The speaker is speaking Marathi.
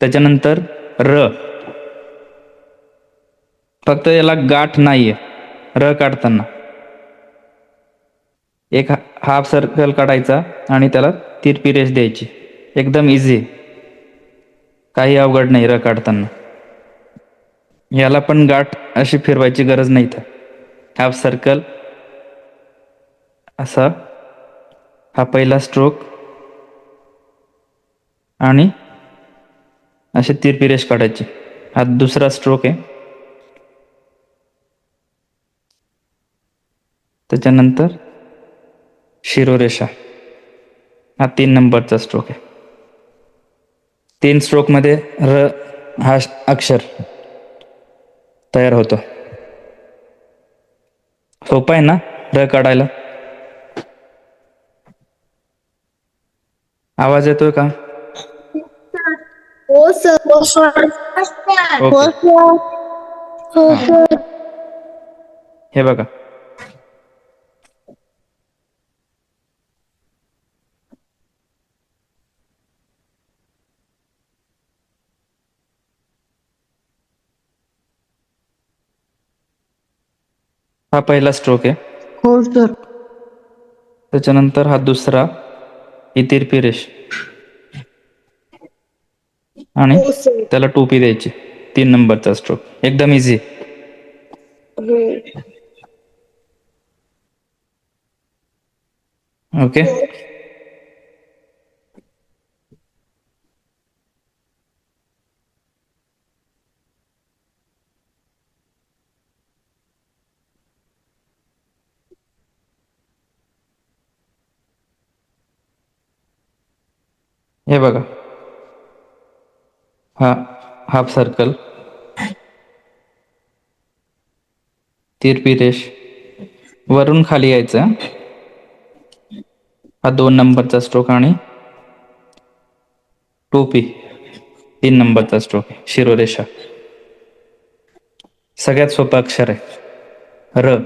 त्याच्यानंतर र. फक्त याला गाठ नाहीये. र काढताना. एक हाफ सर्कल काढायचा आणि त्याला तिरपी रेष द्यायची. एकदम इझी काही अवघड नाही र काढताना. याला पण गाठ अशी फिरवायची गरज नाही तर हाफ सर्कल असा. हा पहिला स्ट्रोक आणि अशी तिरपी रेष काढायची. हा दुसरा स्ट्रोक आहे. त्याच्यानंतर शिरोरेषा. हा तीन नंबरचा स्ट्रोक आहे. तीन स्ट्रोकमध्ये र हा अक्षर तयार होतो. सोपं आहे ना र काढायला? आवाज येतोय का? हो सर हो सर हो ओके सर हो सर हे बघा. हा पहिला स्ट्रोक आहे. हो सर त्याच्यानंतर हा दुसरा ही तिरपी रेष आणि हो त्याला टोपी द्यायची. तीन नंबरचा स्ट्रोक एकदम इझी ओके हे बघा. हा हाफ सर्कल तिरपी रेष वरून खाली यायचं. हा दोन नंबरचा स्ट्रोक आणि टोपी तीन नंबरचा स्ट्रोक शिरोरेषा. सगळ्यात सोपं अक्षर आहे. र.